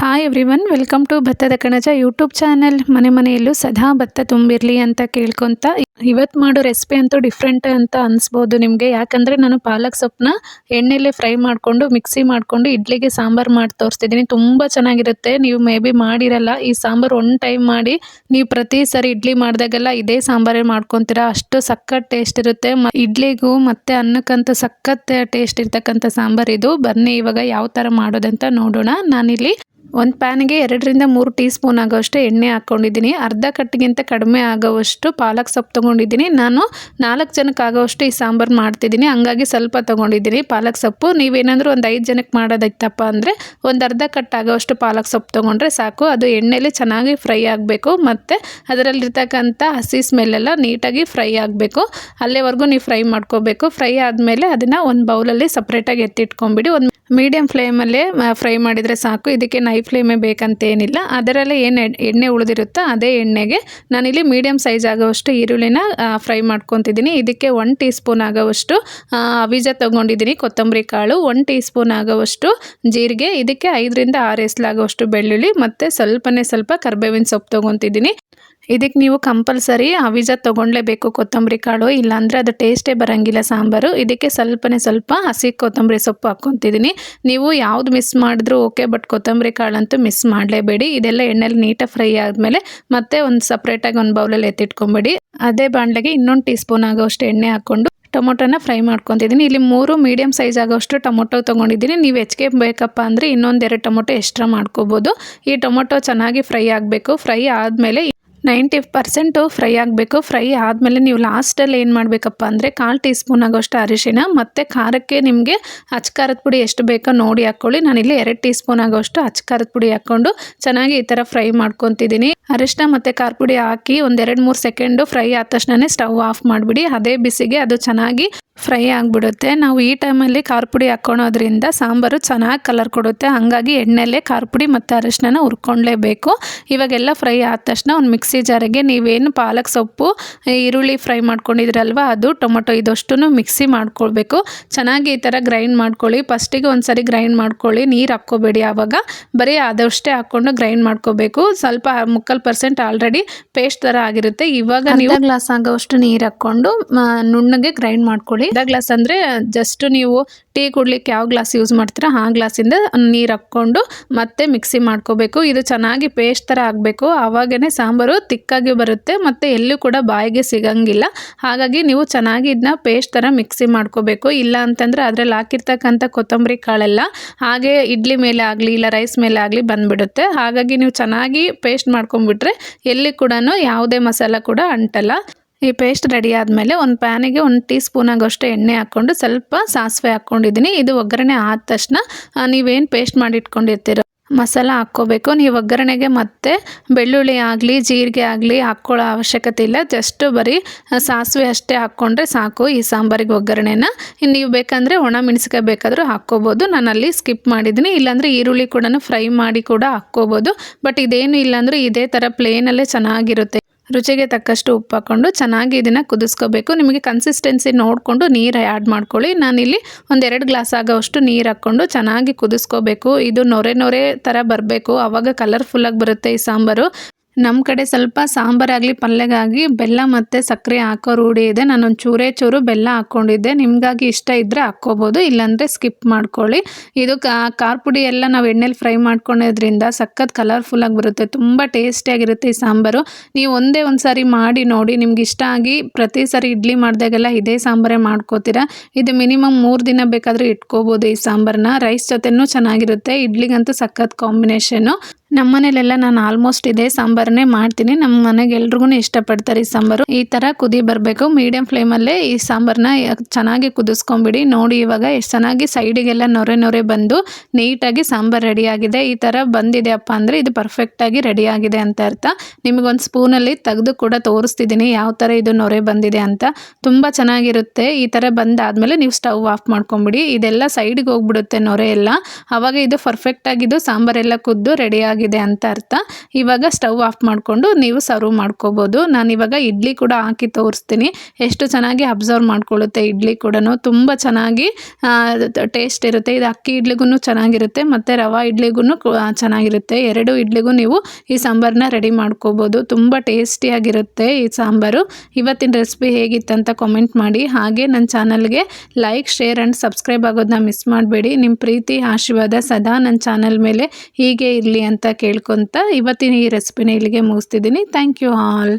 Hi everyone welcome to ಭತ್ತದ ಕಣಜ YouTube channel ಮನೆ ಮನೆಯಲ್ಲೂ ಸದಾ ಭತ್ತ ತುಂಬಿರಲಿ ಅಂತ ಕೇಳ್ಕೊತ ಇವತ್ತು ಮಾಡೋ ರೆಸಿಪಿ ಅಂತೂ ಡಿಫ್ರೆಂಟ್ ಅಂತ ಅನಿಸ್ಬೋದು ನಿಮಗೆ. ಯಾಕಂದರೆ ನಾನು ಪಾಲಕ್ ಸೊಪ್ಪನ್ನ ಎಣ್ಣೆಲೆ ಫ್ರೈ ಮಾಡಿಕೊಂಡು ಮಿಕ್ಸಿ ಮಾಡಿಕೊಂಡು, ಇಡ್ಲಿಗೆ ಸಾಂಬಾರು ಮಾಡಿ ತೋರಿಸ್ತಿದ್ದೀನಿ. ತುಂಬ ಚೆನ್ನಾಗಿರುತ್ತೆ. ನೀವು ಮೇ ಬಿ ಮಾಡಿರಲ್ಲ, ಈ ಸಾಂಬಾರು ಒನ್ ಟೈಮ್ ಮಾಡಿ, ನೀವು ಪ್ರತಿ ಸರಿ ಇಡ್ಲಿ ಮಾಡಿದಾಗೆಲ್ಲ ಇದೇ ಸಾಂಬಾರೇ ಮಾಡ್ಕೊತೀರಾ. ಅಷ್ಟು ಸಕ್ಕತ್ ಟೇಸ್ಟ್ ಇರುತ್ತೆ. ಇಡ್ಲಿಗೂ ಮತ್ತು ಅನ್ನಕ್ಕಂತೂ ಸಖತ್ ಟೇಸ್ಟ್ ಇರ್ತಕ್ಕಂಥ ಸಾಂಬಾರು ಇದು. ಬನ್ನಿ ಇವಾಗ ಯಾವ ಥರ ಮಾಡೋದಂತ ನೋಡೋಣ. ನಾನಿಲ್ಲಿ ಒಂದು ಪ್ಯಾನ್ಗೆ ಎರಡರಿಂದ ಮೂರು ಟೀ ಸ್ಪೂನ್ ಆಗೋಷ್ಟು ಎಣ್ಣೆ ಹಾಕ್ಕೊಂಡಿದ್ದೀನಿ. ಅರ್ಧ ಕಟ್ಟಿಗಿಂತ ಕಡಿಮೆ ಆಗೋವಷ್ಟು ಪಾಲಕ್ ಸೊಪ್ಪು ತೊಗೊಂಡಿದ್ದೀನಿ. ನಾನು ನಾಲ್ಕು ಜನಕ್ಕೆ ಆಗೋವಷ್ಟು ಈ ಸಾಂಬಾರು ಮಾಡ್ತಿದ್ದೀನಿ. ಹಂಗಾಗಿ ಸ್ವಲ್ಪ ತೊಗೊಂಡಿದ್ದೀನಿ ಪಾಲಕ್ ಸೊಪ್ಪು. ನೀವೇನಾದರೂ ಒಂದು ಐದು ಜನಕ್ಕೆ ಮಾಡೋದೈತಪ್ಪ ಅಂದರೆ ಒಂದು ಅರ್ಧ ಕಟ್ ಆಗೋವಷ್ಟು ಪಾಲಕ್ ಸೊಪ್ಪು ತೊಗೊಂಡ್ರೆ ಸಾಕು. ಅದು ಎಣ್ಣೆಲಿ ಚೆನ್ನಾಗಿ ಫ್ರೈ ಆಗಬೇಕು. ಮತ್ತು ಅದರಲ್ಲಿರ್ತಕ್ಕಂಥ ಹಸಿ ಸ್ಮೆಲ್ಲೆಲ್ಲ ನೀಟಾಗಿ ಫ್ರೈ ಆಗಬೇಕು. ಅಲ್ಲಿವರೆಗೂ ನೀವು ಫ್ರೈ ಮಾಡ್ಕೋಬೇಕು. ಫ್ರೈ ಆದಮೇಲೆ ಅದನ್ನು ಒಂದು ಬೌಲಲ್ಲಿ ಸಪ್ರೇಟಾಗಿ ಎತ್ತಿಟ್ಕೊಂಬಿಡಿ ಒಂದು ಮೀಡಿಯಮ್ ಫ್ಲೇಮಲ್ಲೇ ಫ್ರೈ ಮಾಡಿದರೆ ಸಾಕು. ಇದಕ್ಕೆ ನೈ ಫ್ಲೇಮೇ ಬೇಕಂತೇನಿಲ್ಲ. ಅದರಲ್ಲೇ ಏನು ಎಣ್ಣೆ ಉಳಿದಿರುತ್ತೋ ಅದೇ ಎಣ್ಣೆಗೆ ನಾನಿಲ್ಲಿ ಮೀಡಿಯಮ್ ಸೈಜ್ ಆಗೋವಷ್ಟು ಈರುಳ್ಳಿನ ಫ್ರೈ ಮಾಡ್ಕೊತಿದ್ದೀನಿ. ಇದಕ್ಕೆ ಒನ್ ಟೀ ಸ್ಪೂನ್ ಆಗೋವಷ್ಟು ಬೀಜ ತೊಗೊಂಡಿದ್ದೀನಿ, ಕೊತ್ತಂಬರಿ ಕಾಳು. ಒನ್ ಟೀ ಸ್ಪೂನ್ ಆಗೋವಷ್ಟು ಜೀರಿಗೆ. ಇದಕ್ಕೆ ಐದರಿಂದ ಆರು ಎಸ್ಲಾಗೋವಷ್ಟು ಬೆಳ್ಳುಳ್ಳಿ. ಮತ್ತು ಸ್ವಲ್ಪನೇ ಸ್ವಲ್ಪ ಕರ್ಬೇವಿನ ಸೊಪ್ಪು ತೊಗೊತಿದ್ದೀನಿ. ಇದಕ್ಕೆ ನೀವು ಕಂಪಲ್ಸರಿ ಅವಿಜ ತೊಗೊಳ್ಲೇಬೇಕು ಕೊತ್ತಂಬರಿ ಕಾಳು, ಇಲ್ಲಾಂದರೆ ಅದು ಟೇಸ್ಟೇ ಬರೋಂಗಿಲ್ಲ ಸಾಂಬಾರು. ಇದಕ್ಕೆ ಸ್ವಲ್ಪನೇ ಸ್ವಲ್ಪ ಹಸಿ ಕೊತ್ತಂಬರಿ ಸೊಪ್ಪು ಹಾಕ್ಕೊತಿದ್ದೀನಿ. ನೀವು ಯಾವುದು ಮಿಸ್ ಮಾಡಿದ್ರೂ ಓಕೆ, ಬಟ್ ಕೊತ್ತಂಬರಿ ಕಾಳಂತೂ ಮಿಸ್ ಮಾಡಲೇಬೇಡಿ. ಇದೆಲ್ಲ ಎಣ್ಣೆಲಿ ನೀಟಾಗಿ ಫ್ರೈ ಆದಮೇಲೆ ಮತ್ತೆ ಒಂದು ಸಪ್ರೇಟಾಗಿ ಒಂದು ಬೌಲಲ್ಲಿ ಎತ್ತಿಟ್ಕೊಂಬೇಡಿ. ಅದೇ ಬಾಣಲೆಗೆ ಇನ್ನೊಂದು ಟೀ ಸ್ಪೂನ್ ಆಗೋಷ್ಟು ಎಣ್ಣೆ ಹಾಕ್ಕೊಂಡು ಟೊಮೊಟೊನ ಫ್ರೈ ಮಾಡ್ಕೊತಿದ್ದೀನಿ. ಇಲ್ಲಿ ಮೂರು ಮೀಡಿಯಮ್ ಸೈಜ್ ಆಗೋಷ್ಟು ಟೊಮೊಟೊ ತೊಗೊಂಡಿದ್ದೀನಿ. ನೀವು ಹೆಚ್ಚಿಗೆ ಬೇಕಪ್ಪ ಅಂದರೆ ಇನ್ನೊಂದೆರಡು ಟೊಮೊಟೊ ಎಕ್ಸ್ಟ್ರಾ ಮಾಡ್ಕೋಬೋದು. ಈ ಟೊಮೊಟೊ ಚೆನ್ನಾಗಿ ಫ್ರೈ ಆಗಬೇಕು. ಫ್ರೈ ಆದಮೇಲೆ ನೈಂಟಿ ಪರ್ಸೆಂಟು ಫ್ರೈ ಆಗಬೇಕು. ಫ್ರೈ ಆದಮೇಲೆ ನೀವು ಲಾಸ್ಟಲ್ಲಿ ಏನು ಮಾಡಬೇಕಪ್ಪ ಅಂದರೆ ಕಾಲು ಟೀ ಸ್ಪೂನ್ ಆಗೋಷ್ಟು ಅರಿಶಿನ, ಮತ್ತು ಖಾರಕ್ಕೆ ನಿಮಗೆ ಖಾರದ ಪುಡಿ ಎಷ್ಟು ಬೇಕೋ ನೋಡಿ ಹಾಕ್ಕೊಳ್ಳಿ. ನಾನಿಲ್ಲಿ ಎರಡು ಟೀ ಸ್ಪೂನ್ ಆಗೋಷ್ಟು ಖಾರದ ಪುಡಿ ಹಾಕ್ಕೊಂಡು ಚೆನ್ನಾಗಿ ಈ ಥರ ಫ್ರೈ ಮಾಡ್ಕೊತಿದ್ದೀನಿ. ಅರಿಶಿನ ಮತ್ತು ಖಾರ ಪುಡಿ ಹಾಕಿ ಒಂದೆರಡು ಮೂರು ಸೆಕೆಂಡು ಫ್ರೈ ಆದ ತಕ್ಷಣವೇ ಸ್ಟವ್ ಆಫ್ ಮಾಡಿಬಿಡಿ. ಅದೇ ಬಿಸಿಗೆ ಅದು ಚೆನ್ನಾಗಿ ಫ್ರೈ ಆಗಿಬಿಡುತ್ತೆ. ನಾವು ಈ ಟೈಮಲ್ಲಿ ಖಾರ ಪುಡಿ ಹಾಕ್ಕೊಳೋದ್ರಿಂದ ಸಾಂಬಾರು ಚೆನ್ನಾಗಿ ಕಲರ್ ಕೊಡುತ್ತೆ. ಹಾಗಾಗಿ ಎಣ್ಣೆಲ್ಲೇ ಖಾರ ಪುಡಿ ಮತ್ತು ಅರಿಶಿನ ಹುರ್ಕೊಳ್ಳೇಬೇಕು ಇವಾಗೆಲ್ಲ ಫ್ರೈ ಆದ ತಕ್ಷಣ ಒಂದು ಮಿಕ್ಸಿ ಜಾರಿಗೆ ನೀವೇನು ಪಾಲಕ್ ಸೊಪ್ಪು ಈರುಳ್ಳಿ ಫ್ರೈ ಮಾಡ್ಕೊಂಡಿದ್ರಲ್ವ ಅದು ಟೊಮೊಟೊ ಇದಷ್ಟು ಮಿಕ್ಸಿ ಮಾಡ್ಕೊಳ್ಬೇಕು. ಚೆನ್ನಾಗಿ ಈ ಥರ ಗ್ರೈಂಡ್ ಮಾಡ್ಕೊಳ್ಳಿ. ಫಸ್ಟಿಗೆ ಒಂದು ಸರಿ ಗ್ರೈಂಡ್ ಮಾಡ್ಕೊಳ್ಳಿ. ನೀರು ಹಾಕ್ಕೋಬೇಡಿ ಆವಾಗ. ಬರೀ ಆದಷ್ಟೇ ಹಾಕ್ಕೊಂಡು ಗ್ರೈಂಡ್ ಮಾಡ್ಕೋಬೇಕು. ಸ್ವಲ್ಪ ಮುಕ್ಕಲ್ ಪರ್ಸೆಂಟ್ ಆಲ್ರೆಡಿ ಪೇಸ್ಟ್ ಥರ ಆಗಿರುತ್ತೆ. ಇವಾಗ ನೀವು ಗ್ಲಾಸ್ ಆಗೋಷ್ಟು ನೀರು ಹಾಕ್ಕೊಂಡು ನುಣ್ಣಗೆ ಗ್ರೈಂಡ್ ಮಾಡ್ಕೊಳ್ಳಿ. ಅರ್ಧ ಗ್ಲಾಸ್ ಅಂದರೆ ಜಸ್ಟ್ ನೀವು ಟೀ ಕುಡ್ಲಿಕ್ಕೆ ಯಾವ ಗ್ಲಾಸ್ ಯೂಸ್ ಮಾಡ್ತೀರಾ ಆ ಗ್ಲಾಸಿಂದ ನೀರು ಹಾಕ್ಕೊಂಡು ಮತ್ತೆ ಮಿಕ್ಸಿ ಮಾಡ್ಕೋಬೇಕು. ಇದು ಚೆನ್ನಾಗಿ ಪೇಸ್ಟ್ ಥರ ಆಗಬೇಕು. ಆವಾಗೇ ಸಾಂಬಾರು ತಿಕ್ಕಾಗಿ ಬರುತ್ತೆ ಮತ್ತು ಎಲ್ಲೂ ಕೂಡ ಬಾಯಿಗೆ ಸಿಗಂಗಿಲ್ಲ. ಹಾಗಾಗಿ ನೀವು ಚೆನ್ನಾಗಿ ಇದನ್ನ ಪೇಸ್ಟ್ ಥರ ಮಿಕ್ಸಿ ಮಾಡ್ಕೋಬೇಕು. ಇಲ್ಲ ಅಂತಂದರೆ ಅದರಲ್ಲಿ ಹಾಕಿರ್ತಕ್ಕಂಥ ಕೊತ್ತಂಬರಿ ಕಾಳೆಲ್ಲ ಹಾಗೆ ಇಡ್ಲಿ ಮೇಲೆ ಆಗಲಿ ಇಲ್ಲ ರೈಸ್ ಮೇಲೆ ಆಗಲಿ ಬಂದುಬಿಡುತ್ತೆ. ಹಾಗಾಗಿ ನೀವು ಚೆನ್ನಾಗಿ ಪೇಸ್ಟ್ ಮಾಡ್ಕೊಂಡ್ಬಿಟ್ರೆ ಎಲ್ಲಿ ಕೂಡ ಯಾವುದೇ ಮಸಾಲ ಕೂಡ ಅಂಟಲ್ಲ. ಈ ಪೇಸ್ಟ್ ರೆಡಿ ಆದಮೇಲೆ ಒಂದು ಪ್ಯಾನಿಗೆ ಒಂದು ಟೀ ಸ್ಪೂನ್ ಆಗೋಷ್ಟು ಎಣ್ಣೆ ಹಾಕ್ಕೊಂಡು ಸ್ವಲ್ಪ ಸಾಸಿವೆ ಹಾಕ್ಕೊಂಡಿದ್ದೀನಿ. ಇದು ಒಗ್ಗರಣೆ ಆದ ತಕ್ಷಣ ನೀವೇನು ಪೇಸ್ಟ್ ಮಾಡಿ ಇಟ್ಕೊಂಡಿರ್ತೀರೋ ಮಸಾಲ ಹಾಕ್ಕೋಬೇಕು. ನೀವು ಒಗ್ಗರಣೆಗೆ ಮತ್ತೆ ಬೆಳ್ಳುಳ್ಳಿ ಆಗಲಿ, ಜೀರಿಗೆ ಆಗಲಿ ಹಾಕ್ಕೊಳ್ಳೋ ಅವಶ್ಯಕತೆ ಇಲ್ಲ. ಜಸ್ಟ್ ಬರೀ ಸಾಸಿವೆ ಅಷ್ಟೇ ಹಾಕ್ಕೊಂಡ್ರೆ ಸಾಕು ಈ ಸಾಂಬಾರಿಗೆ ಒಗ್ಗರಣೆನ. ನೀವು ಬೇಕಂದರೆ ಒಣ ಮೆಣಸಿಕಾಯಿ ಬೇಕಾದರೂ ಹಾಕ್ಕೋಬೋದು. ನಾನು ಅಲ್ಲಿ ಸ್ಕಿಪ್ ಮಾಡಿದ್ದೀನಿ. ಇಲ್ಲಾಂದರೆ ಈರುಳ್ಳಿ ಕೂಡ ಫ್ರೈ ಮಾಡಿ ಕೂಡ ಹಾಕ್ಕೋಬೋದು. ಬಟ್ ಇದೇನು ಇಲ್ಲಾಂದರೆ ಇದೇ ಥರ ಪ್ಲೇನಲ್ಲೇ ಚೆನ್ನಾಗಿರುತ್ತೆ. ರುಚಿಗೆ ತಕ್ಕಷ್ಟು ಉಪ್ಪು ಹಾಕ್ಕೊಂಡು ಚೆನ್ನಾಗಿ ಇದನ್ನು ಕುದಿಸ್ಕೋಬೇಕು. ನಿಮಗೆ ಕನ್ಸಿಸ್ಟೆನ್ಸಿ ನೋಡಿಕೊಂಡು ನೀರು ಆ್ಯಡ್ ಮಾಡ್ಕೊಳ್ಳಿ. ನಾನಿಲ್ಲಿ ಒಂದೆರಡು ಗ್ಲಾಸ್ ಆಗೋವಷ್ಟು ನೀರು ಹಾಕ್ಕೊಂಡು ಚೆನ್ನಾಗಿ ಕುದಿಸ್ಕೋಬೇಕು. ಇದು ನೊರೆ ನೊರೆ ಥರ ಬರಬೇಕು. ಆವಾಗ ಕಲರ್ಫುಲ್ಲಾಗಿ ಬರುತ್ತೆ ಈ ಸಾಂಬಾರು. ನಮ್ಮ ಕಡೆ ಸ್ವಲ್ಪ ಸಾಂಬಾರಾಗಲಿ ಪಲ್ಯಗಾಗಿ ಬೆಲ್ಲ ಮತ್ತು ಸಕ್ಕರೆ ಹಾಕೋ ರೂಢಿ ಇದೆ. ನಾನೊಂದು ಚೂರೇ ಚೂರು ಬೆಲ್ಲ ಹಾಕ್ಕೊಂಡಿದ್ದೆ ನಿಮಗಾಗಿ ಇಷ್ಟ ಇದ್ದರೆ ಹಾಕ್ಕೋಬೋದು, ಇಲ್ಲಾಂದರೆ ಸ್ಕಿಪ್ ಮಾಡ್ಕೊಳ್ಳಿ. ಇದು ಖಾರ ಪುಡಿ ಎಲ್ಲ ನಾವು ಎಣ್ಣೆಲಿ ಫ್ರೈ ಮಾಡ್ಕೊಳೋದ್ರಿಂದ ಸಖತ್ ಕಲರ್ಫುಲ್ಲಾಗಿ ಬರುತ್ತೆ. ತುಂಬ ಟೇಸ್ಟಿಯಾಗಿರುತ್ತೆ ಈ ಸಾಂಬಾರು. ನೀವು ಒಂದೇ ಒಂದು ಸಾರಿ ಮಾಡಿ ನೋಡಿ, ನಿಮ್ಗೆ ಇಷ್ಟ ಆಗಿ ಪ್ರತಿ ಸಾರಿ ಇಡ್ಲಿ ಮಾಡಿದಾಗೆಲ್ಲ ಇದೇ ಸಾಂಬಾರೇ ಮಾಡ್ಕೋತೀರಾ? ಇದು ಮಿನಿಮಮ್ ಮೂರು ದಿನ ಬೇಕಾದರೂ ಇಟ್ಕೋಬೋದು ಈ ಸಾಂಬಾರನ್ನ ರೈಸ್ ಜೊತೆನೂ ಚೆನ್ನಾಗಿರುತ್ತೆ. ಇಡ್ಲಿಗಂತೂ ಸಖತ್ ಕಾಂಬಿನೇಷನ್ನು ನಮ್ಮ ಮನೇಲೆಲ್ಲ ನಾನು ಆಲ್ಮೋಸ್ಟ್ ಇದೇ ಸಾಂಬಾರನ್ನೇ ಮಾಡ್ತೀನಿ. ನಮ್ಮ ಮನೆಗೆ ಎಲ್ರಿಗೂ ಇಷ್ಟಪಡ್ತಾರೆ ಈ ಸಾಂಬಾರು. ಈ ಥರ ಕುದಿ ಬರಬೇಕು. ಮೀಡಿಯಂ ಫ್ಲೇಮಲ್ಲೇ ಈ ಸಾಂಬಾರನ್ನ ಚೆನ್ನಾಗಿ ಕುದಿಸ್ಕೊಂಬಿಡಿ. ನೋಡಿ ಇವಾಗ ಎಷ್ಟು ಚೆನ್ನಾಗಿ ಸೈಡಿಗೆಲ್ಲ ನೊರೆ ನೊರೆ ಬಂದು ನೀಟಾಗಿ ಸಾಂಬಾರು ರೆಡಿಯಾಗಿದೆ ಈ ಥರ ಬಂದಿದೆ ಅಪ್ಪ ಅಂದರೆ ಇದು ಪರ್ಫೆಕ್ಟಾಗಿ ರೆಡಿಯಾಗಿದೆ ಅಂತ ಅರ್ಥ. ನಿಮಗೊಂದು ಸ್ಪೂನಲ್ಲಿ ತೆಗೆದು ಕೂಡ ತೋರಿಸ್ತಿದ್ದೀನಿ ಯಾವ ಥರ ಇದು ನೊರೆ ಬಂದಿದೆ ಅಂತ. ತುಂಬ ಚೆನ್ನಾಗಿರುತ್ತೆ. ಈ ಥರ ಬಂದಾದಮೇಲೆ ನೀವು ಸ್ಟವ್ ಆಫ್ ಮಾಡ್ಕೊಂಬಿಡಿ. ಇದೆಲ್ಲ ಸೈಡಿಗೆ ಹೋಗ್ಬಿಡುತ್ತೆ ನೊರೆ ಎಲ್ಲ. ಆವಾಗ ಇದು ಪರ್ಫೆಕ್ಟಾಗಿದ್ದು ಸಾಂಬಾರೆಲ್ಲ ಕುದ್ದು ರೆಡಿಯಾಗಿದೆ ಅಂತ ಅರ್ಥ. ಇವಾಗ ಸ್ಟವ್ ಆಫ್ ಆಫ್ ಮಾಡಿಕೊಂಡು ನೀವು ಸರ್ವ್ ಮಾಡ್ಕೋಬೋದು. ನಾನು ಇವಾಗ ಇಡ್ಲಿ ಕೂಡ ಹಾಕಿ ತೋರಿಸ್ತೀನಿ. ಎಷ್ಟು ಚೆನ್ನಾಗಿ ಅಬ್ಸರ್ವ್ ಮಾಡ್ಕೊಳ್ಳುತ್ತೆ ಇಡ್ಲಿ ಕೂಡ ತುಂಬ ಚೆನ್ನಾಗಿ ಟೇಸ್ಟ್ ಇರುತ್ತೆ. ಇದು ಅಕ್ಕಿ ಇಡ್ಲಿಗೂ ಚೆನ್ನಾಗಿರುತ್ತೆ, ಮತ್ತು ರವಾ ಇಡ್ಲಿಗೂ ಚೆನ್ನಾಗಿರುತ್ತೆ. ಎರಡು ಇಡ್ಲಿಗೂ ನೀವು ಈ ಸಾಂಬಾರನ್ನ ರೆಡಿ ಮಾಡ್ಕೋಬೋದು. ತುಂಬ ಟೇಸ್ಟಿಯಾಗಿರುತ್ತೆ ಈ ಸಾಂಬಾರು. ಇವತ್ತಿನ ರೆಸಿಪಿ ಹೇಗಿತ್ತಂತ ಕಾಮೆಂಟ್ ಮಾಡಿ. ಹಾಗೆ ನನ್ನ ಚಾನಲ್ಗೆ ಲೈಕ್, ಶೇರ್ ಆ್ಯಂಡ್ ಸಬ್ಸ್ಕ್ರೈಬ್ ಆಗೋದನ್ನ ಮಿಸ್ ಮಾಡಬೇಡಿ. ನಿಮ್ಮ ಪ್ರೀತಿ, ಆಶೀರ್ವಾದ ಸದಾ ನನ್ನ ಚಾನಲ್ ಮೇಲೆ ಹೀಗೆ ಇರಲಿ ಅಂತ ಕೇಳ್ಕೊತ ಇವತ್ತಿನ ಈ ರೆಸಿಪಿನ ಇಲ್ಲಿಗೆ ಮುಗಿಸ್ತಿದ್ದೀನಿ. Thank you all